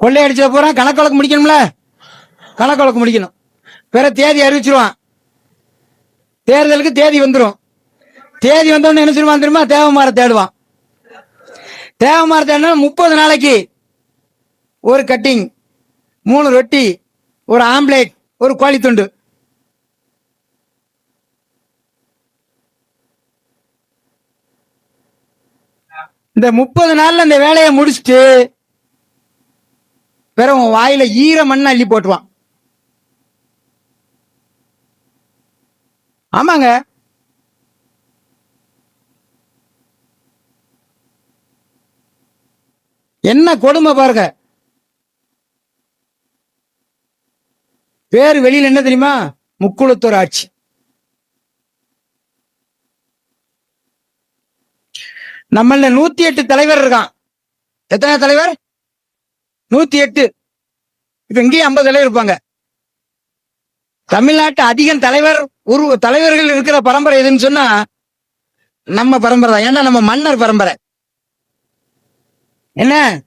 கொள்ளையடிச்ச பூரா கணக்கொழக்கு முடிக்கணும்ல? கணக்கு முடிக்கணும். பிற தேதி அறிவிச்சிருவான். தேர்தலுக்கு தேதி வந்துடும் தேதி வந்தோடனே என்ன சொல்லுவான் தெரியுமா? தேவமார தேடுவான். தேவமார தேடினா முப்பது நாளைக்கு ஒரு கட்டிங் மூணு ரொட்டி ஒரு ஆம்லேட் ஒரு கோழி துண்டு இந்த முப்பது நாள்ல இந்த வேலையை முடிச்சுட்டு பிறகு உன் வாயில ஈர மண்ணை அள்ளி போட்டுவான் ஆமாங்க. என்ன கொடுமை பாருங்க. பேர் வெளியில என்ன தெரியுமா? முக்குளத்தூர் ஆட்சி. நம்மள நூத்தி எட்டு தலைவர் இருக்கான். எத்தனை தலைவர்? நூத்தி எட்டு இப்ப இங்கேயும் ஐம்பது தலைவர் இருப்பாங்க தமிழ்நாட்டு அதிகம் தலைவர் உரு தலைவர்கள் இருக்கிற பரம்பரை எதுன்னு சொன்னா நம்ம பரம்பரை தான். ஏன்னா நம்ம மன்னர் பரம்பரை. என்ன?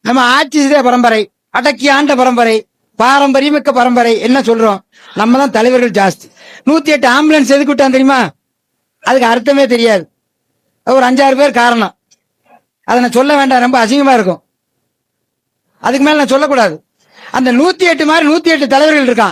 நம்ம ஆட்சி செய்த பரம்பரை. அடக்கி ஆண்ட பரம்பரை பாரம்பரியமிக்க பரம்பரை என்ன சொல்றோம்? நம்ம தான் தலைவர்கள் ஜாஸ்தி. நூத்தி எட்டு ஆம்புலன்ஸ் எதுக்கு விட்டான் தெரியுமா? அதுக்கு அர்த்தமே தெரியாது. ஒரு அஞ்சாறு பேர் காரணம். அதை நான் சொல்ல வேண்டாம். ரொம்ப அசிங்கமா இருக்கும். அதுக்கு மேல நான் சொல்லக்கூடாது. அந்த நூத்தி எட்டு மாதிரி நூத்தி எட்டு தலைவர்கள் இருக்கான்.